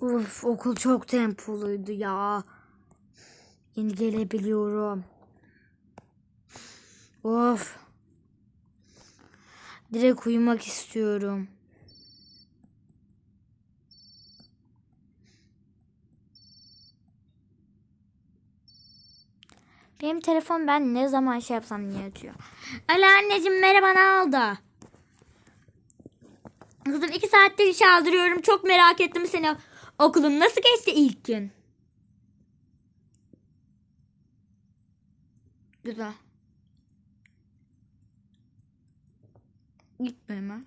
Uf okul çok tempoluydu ya. Yeni gelebiliyorum. Of. Direkt uyumak istiyorum. Benim telefon ben ne zaman şey yapsam niye açıyor? Alo anneciğim merhaba ne oldu? Kızım iki saattir iş aldırıyorum. Çok merak ettim seni. Okulun nasıl geçti ilk gün? Güzel. Gitmiyor mu?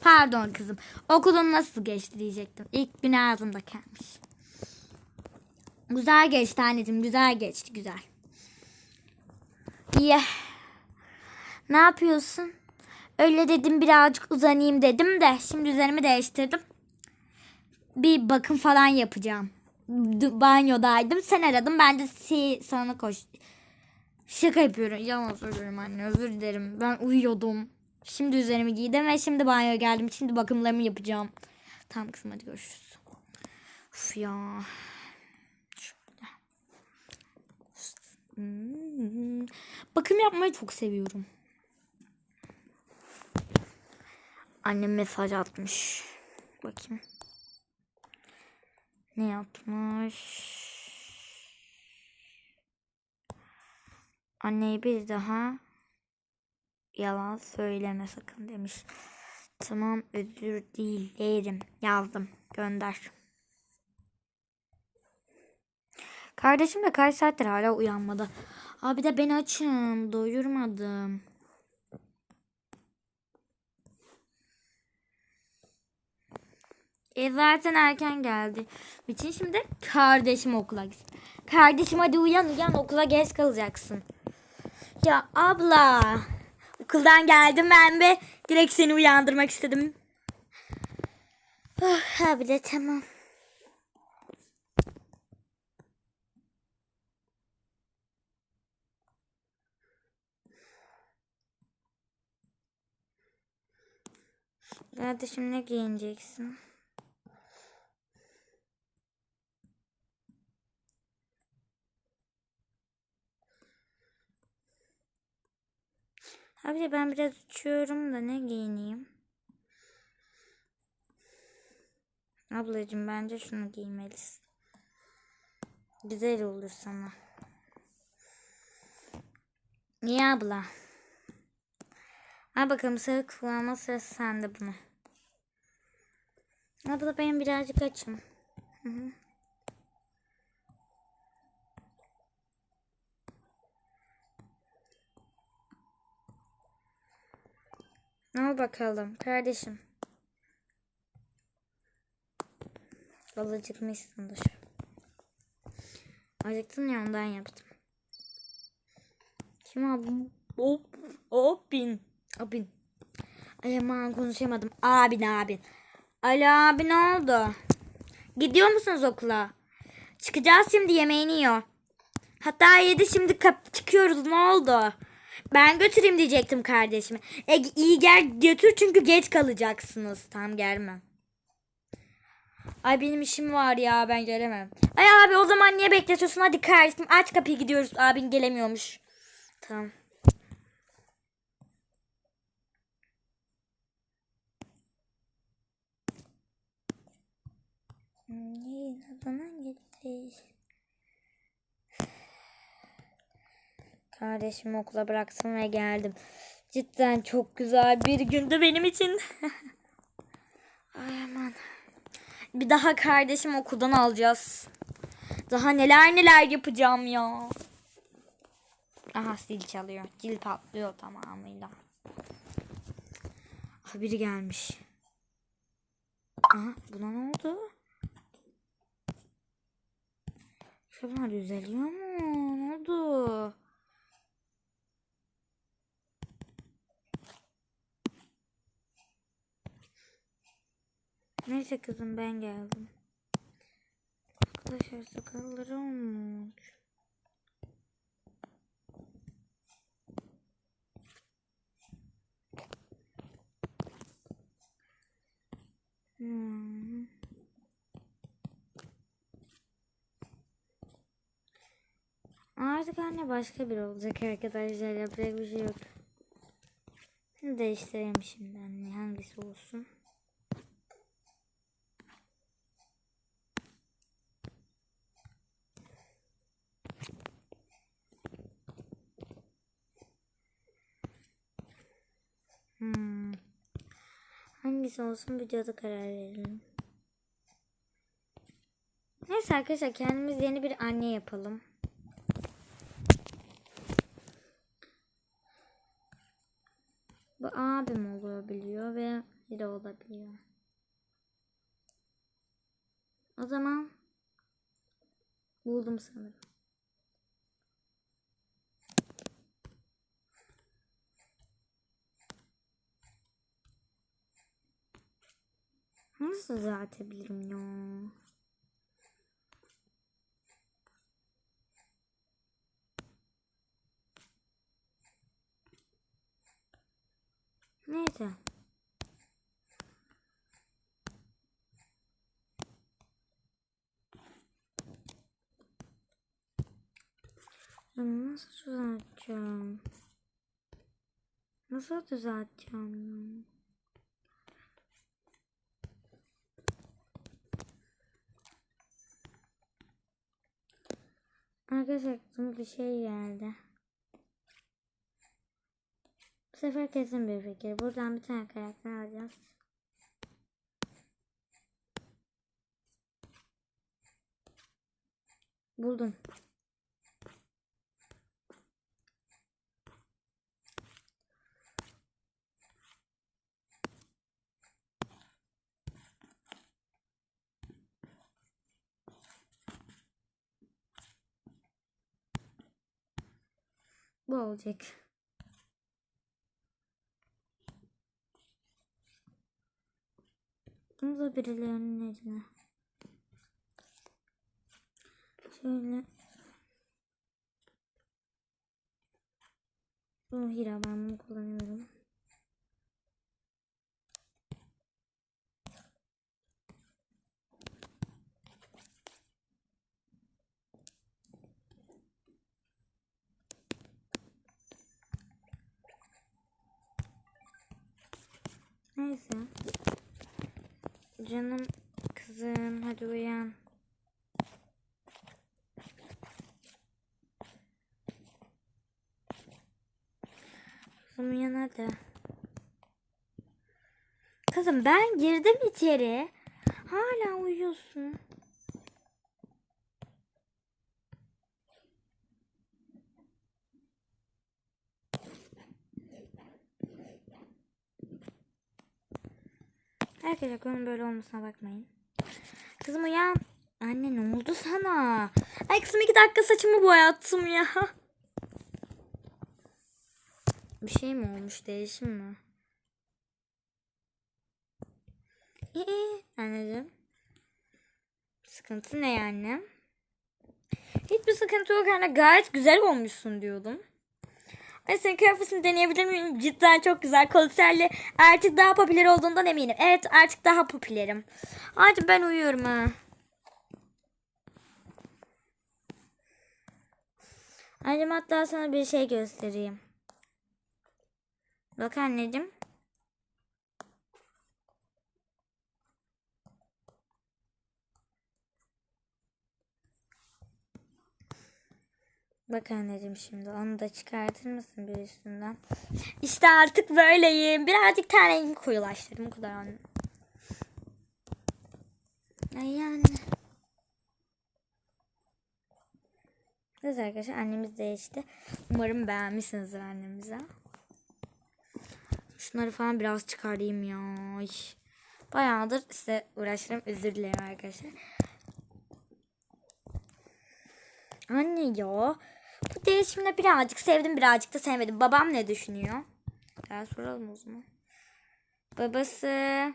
Pardon kızım. Okulun nasıl geçti diyecektim. İlk gün ağzımda kalmış. Güzel geçti anneciğim. Güzel geçti. Güzel. İyi. Ne yapıyorsun? Öyle dedim birazcık uzanayım dedim de şimdi üzerimi değiştirdim. Bir bakım falan yapacağım. Banyodaydım. Sen aradın. Ben de si sana koş. Şaka yapıyorum. Yalan söylüyorum anne. Özür dilerim. Ben uyuyordum. Şimdi üzerimi giydim ve şimdi banyoya geldim. Şimdi bakımlarımı yapacağım. Tamam kızım hadi görüşürüz. Uf ya. Şöyle. Bakım yapmayı çok seviyorum. Annem mesaj atmış. Bakayım. Ne yapmış? Anneye bir daha yalan söyleme sakın demiş. Tamam özür dilerim. Yazdım. Gönder. Kardeşim de kaç saattir hala uyanmadı. Abi de ben açım. Doyurmadım. E zaten erken geldi. Için şimdi kardeşim okula gitsin. Kardeşim hadi uyan uyan okula geç kalacaksın. Ya abla. Okuldan geldim ben ve direkt seni uyandırmak istedim. Oh, abi de tamam. Kardeşim ne giyineceksin? Abi de ben biraz uçuyorum da ne giyineyim? Ablacığım bence şunu giymelisin. Güzel olur sana. Niye abla? Al bakalım sarı kullanma sırası sende bunu. Abla ben birazcık açım. Hı hı. Al bakalım kardeşim. Valla acıkmışsındır. Acıktın ya ondan yaptım. Kim abi? Hop, hop bin. Abin. Ay aman konuşamadım. Abin abin. Alo abi ne oldu? Gidiyor musunuz okula? Çıkacağız şimdi yemeğini yiyor. Hatta yedi şimdi çıkıyoruz ne oldu? Ben götüreyim diyecektim kardeşime. E, iyi gel götür çünkü geç kalacaksınız. Tam gelme. Ay benim işim var ya ben gelemem. Ay abi o zaman niye bekletiyorsun? Hadi kardeşim aç kapıyı gidiyoruz. Abin gelemiyormuş. Tamam. Yine bana gitti. Kardeşimi okula bıraktım ve geldim. Cidden çok güzel bir gündü benim için. Ay aman. Bir daha kardeşim okuldan alacağız. Daha neler neler yapacağım ya. Aha zil çalıyor. Zil patlıyor tamamıyla. Ah biri gelmiş. Aha buna ne oldu? Şunlar düzeliyor mu? Ne oldu? Neyse kızım ben geldim. Arkadaşlar sakalları olmuş. Hmm. Artık anne başka bir olacak arkadaşlar yapacak bir şey yok. Değiştireyim şimdi anne hangisi olsun. Hmm. Hangisi olsun videoda karar verelim. Neyse arkadaşlar kendimiz yeni bir anne yapalım. Bu abim olabiliyor ve biri olabiliyor. O zaman buldum sanırım. Nasıl düzeltebilirim ya? Neyse. Nasıl düzelteceğim? Nasıl düzelteceğim Arkadaşlar aklıma bir şey geldi. Bu sefer kesin bir fikir. Buradan bir tane karakter alacağız. Buldum. Bu olacak. Bunu da birilerinin eline. Şöyle. Bu hira ben bunu kullanıyorum. Neyse. Canım kızım hadi uyan. Kızım uyan hadi. Kızım ben girdim içeri. Hala uyuyorsun. Arkadaşlar konunun böyle olmasına bakmayın. Kızım uyan. Anne ne oldu sana? Ay kızım iki dakika saçımı boyattım ya. Bir şey mi olmuş değişim mi? İyi anneciğim. Sıkıntı ne yani? Hiçbir sıkıntı yok anne gayet güzel olmuşsun diyordum. Ay senin kıyafetini deneyebilir miyim? Cidden çok güzel. Konserle artık daha popüler olduğundan eminim. Evet artık daha popülerim. Hadi ben uyuyorum ha. Anneciğim hatta sana bir şey göstereyim. Bak anneciğim. Bak anneciğim şimdi onu da çıkartır mısın bir üstünden? İşte artık böyleyim. Birazcık ten koyulaştırdım. Bu kadar anne. Ay yani. Evet arkadaşlar annemiz değişti. Umarım beğenmişsinizdir annemize. Şunları falan biraz çıkarayım ya. Ay. Bayağıdır size uğraşırım. Özür dilerim arkadaşlar. Anne ya. Bu değişimde birazcık sevdim birazcık da sevmedim. Babam ne düşünüyor? Gel soralım o zaman. Babası.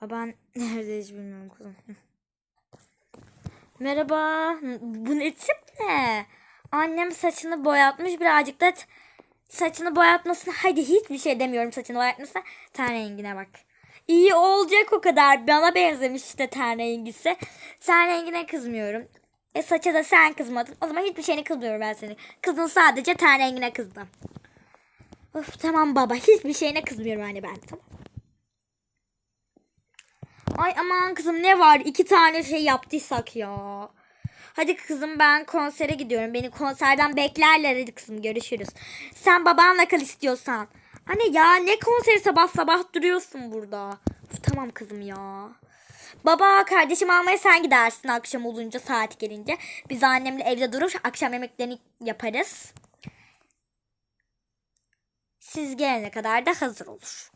Baban nerede hiç bilmiyorum kuzum. Merhaba. Bu ne tip ne? Annem saçını boyatmış birazcık da saçını boyatmasına hadi hiçbir şey demiyorum saçını boyatmasına ten rengine bak. İyi olacak o kadar. Bana benzemiş işte ten rengisi. Ten rengine kızmıyorum. E saça da sen kızmadın. O zaman hiçbir şeyine kızmıyorum ben seni. Kızdın sadece ten rengine kızdım. Of tamam baba. Hiçbir şeyine kızmıyorum anne ben. Tamam. Ay aman kızım ne var? İki tane şey yaptıysak ya. Hadi kızım ben konsere gidiyorum. Beni konserden beklerler hadi kızım görüşürüz. Sen babanla kal istiyorsan. Anne ya ne konseri sabah sabah duruyorsun burada. Tamam kızım ya. Baba kardeşim almaya sen gidersin akşam olunca saat gelince. Biz annemle evde durur akşam yemeklerini yaparız. Siz gelene kadar da hazır olur.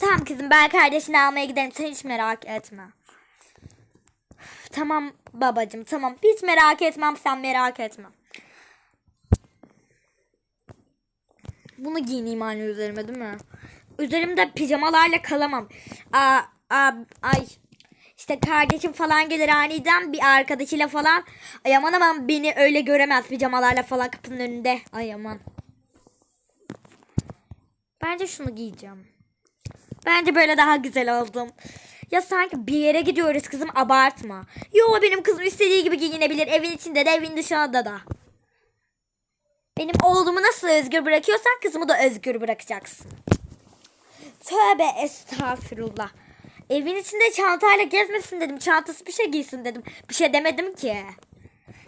Tamam kızım ben kardeşini almaya giderim sen hiç merak etme. Tamam babacığım tamam hiç merak etmem sen merak etme. Bunu giyineyim anne üzerime değil mi? Üzerimde pijamalarla kalamam. Aa, aa, ay işte kardeşim falan gelir aniden bir arkadaşıyla falan. Ay aman aman beni öyle göremez pijamalarla falan kapının önünde. Ay aman. Bence şunu giyeceğim. Bence böyle daha güzel oldum. Ya sanki bir yere gidiyoruz kızım abartma. Yo benim kızım istediği gibi giyinebilir. Evin içinde de evin dışında da. Benim oğlumu nasıl özgür bırakıyorsan kızımı da özgür bırakacaksın. Tövbe estağfurullah. Evin içinde çantayla gezmesin dedim. Çantası bir şey giysin dedim. Bir şey demedim ki.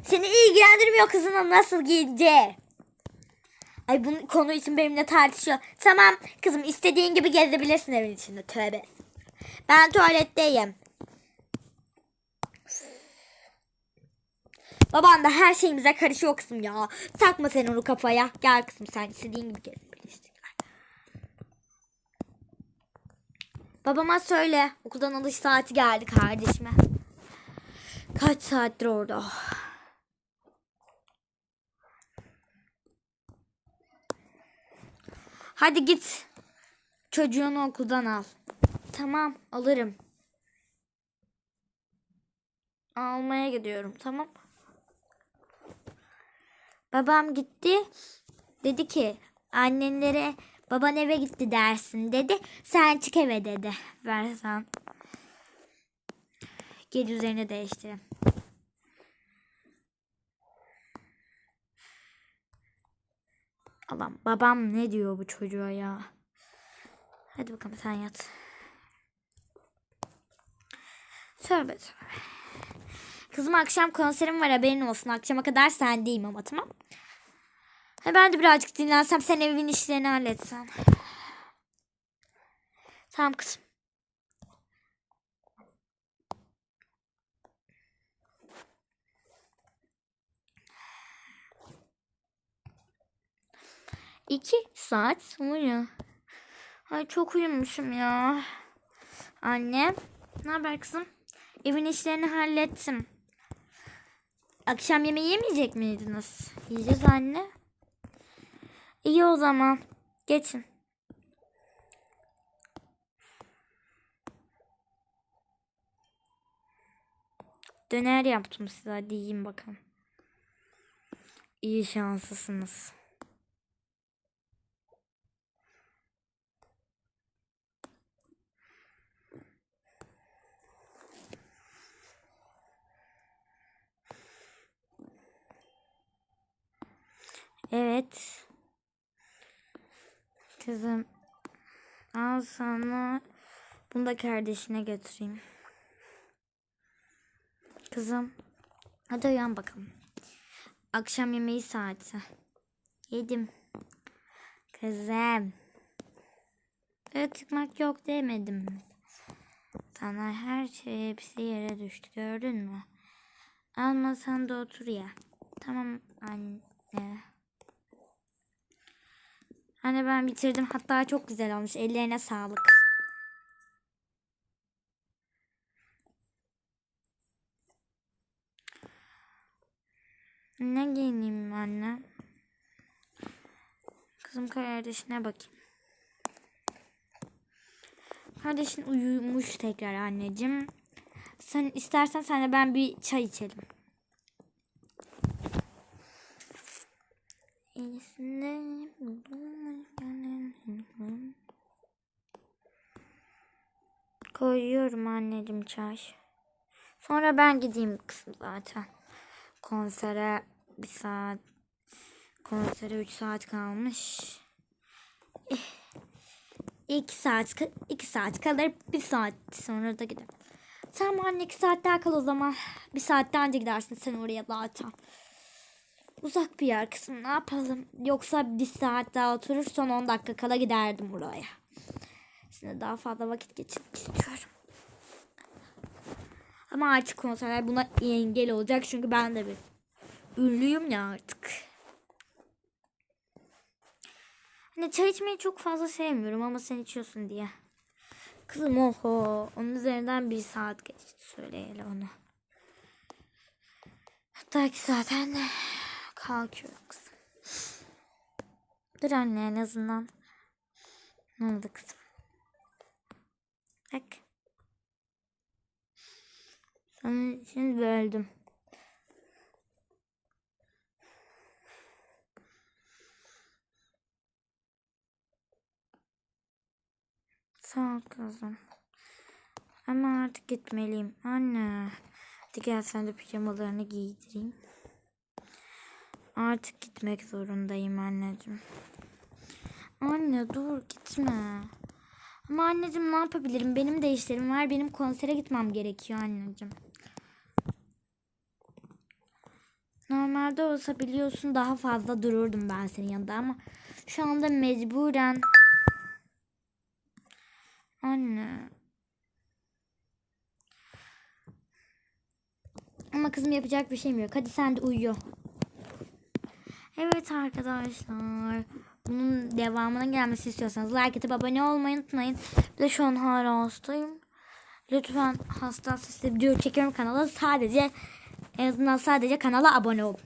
Seni ilgilendirmiyor kızının nasıl giyineceği. Ay bu konu için benimle tartışıyor. Tamam kızım istediğin gibi gezebilirsin evin içinde. Tövbe. Ben tuvaletteyim. Baban da her şeyimize karışıyor kızım ya. Takma sen onu kafaya. Gel kızım sen istediğin gibi gezebilirsin. Babama söyle. Okuldan alış saati geldi kardeşime. Kaç saattir orada? Hadi git. Çocuğunu okuldan al. Tamam alırım. Almaya gidiyorum tamam. Babam gitti. Dedi ki annenlere baban eve gitti dersin dedi. Sen çık eve dedi. Versen. Gel üzerine değiştirin. Allah'ım babam ne diyor bu çocuğa ya. Hadi bakalım sen yat. Tövbe tövbe. Kızım akşam konserim var haberin olsun. Akşama kadar sendeyim ama tamam. Ha, ben de birazcık dinlensem sen evin işlerini halletsen. Tamam kızım. İki saat sonra. Ay çok uyumuşum ya. Anne, ne haber kızım? Evin işlerini hallettim. Akşam yemeği yemeyecek miydiniz? Yiyeceğiz anne. İyi o zaman. Geçin. Döner yaptım size. Hadi yiyin bakalım. İyi şanslısınız. Evet. Kızım. Al sana. Bunu da kardeşine götüreyim. Kızım. Hadi uyan bakalım. Akşam yemeği saati. Yedim. Kızım. Öyle çıkmak yok demedim? Sana her şey hepsi yere düştü gördün mü? Almasan da otur ya. Tamam anne. Anne ben bitirdim. Hatta çok güzel olmuş. Ellerine sağlık. Ne giyineyim anne? Kızım kardeşine bakayım. Kardeşin uyumuş tekrar anneciğim. Sen istersen senle ben bir çay içelim. Koyuyorum anneciğim çay. Sonra ben gideyim kızım zaten. Konsere bir saat. Konsere 3 saat kalmış. Eh, İki saat, ka- iki saat kalır. Bir saat sonra da giderim. Tamam anne iki saat daha kal o zaman. Bir saatten önce gidersin sen oraya zaten. Uzak bir yer kızım ne yapalım. Yoksa bir saat daha oturur son 10 dakika kala giderdim oraya. Şimdi daha fazla vakit geçirmek istiyorum. Ama artık konserler buna engel olacak çünkü ben de bir ünlüyüm ya artık. Hani çay içmeyi çok fazla sevmiyorum ama sen içiyorsun diye. Kızım oho. Onun üzerinden bir saat geçti söyleyelim onu. Hatta ki zaten de kalkıyorum kızım. Dur anne en azından. Ne oldu kızım? Bak. Sana şimdi böldüm. Sağ ol kızım. Ama artık gitmeliyim. Anne. Hadi gel sen de pijamalarını giydireyim. Artık gitmek zorundayım anneciğim. Anne dur gitme. Ama anneciğim ne yapabilirim? Benim de işlerim var. Benim konsere gitmem gerekiyor anneciğim. Normalde olsa biliyorsun daha fazla dururdum ben senin yanında ama şu anda mecburen Anne. Ama kızım yapacak bir şeyim yok. Hadi sen de uyu. Evet arkadaşlar. Bunun devamına gelmesi istiyorsanız like atıp abone olmayı unutmayın. Bir de şu an hala hastayım. Lütfen hasta sesli video çekiyorum kanala. Sadece en azından sadece kanala abone olun.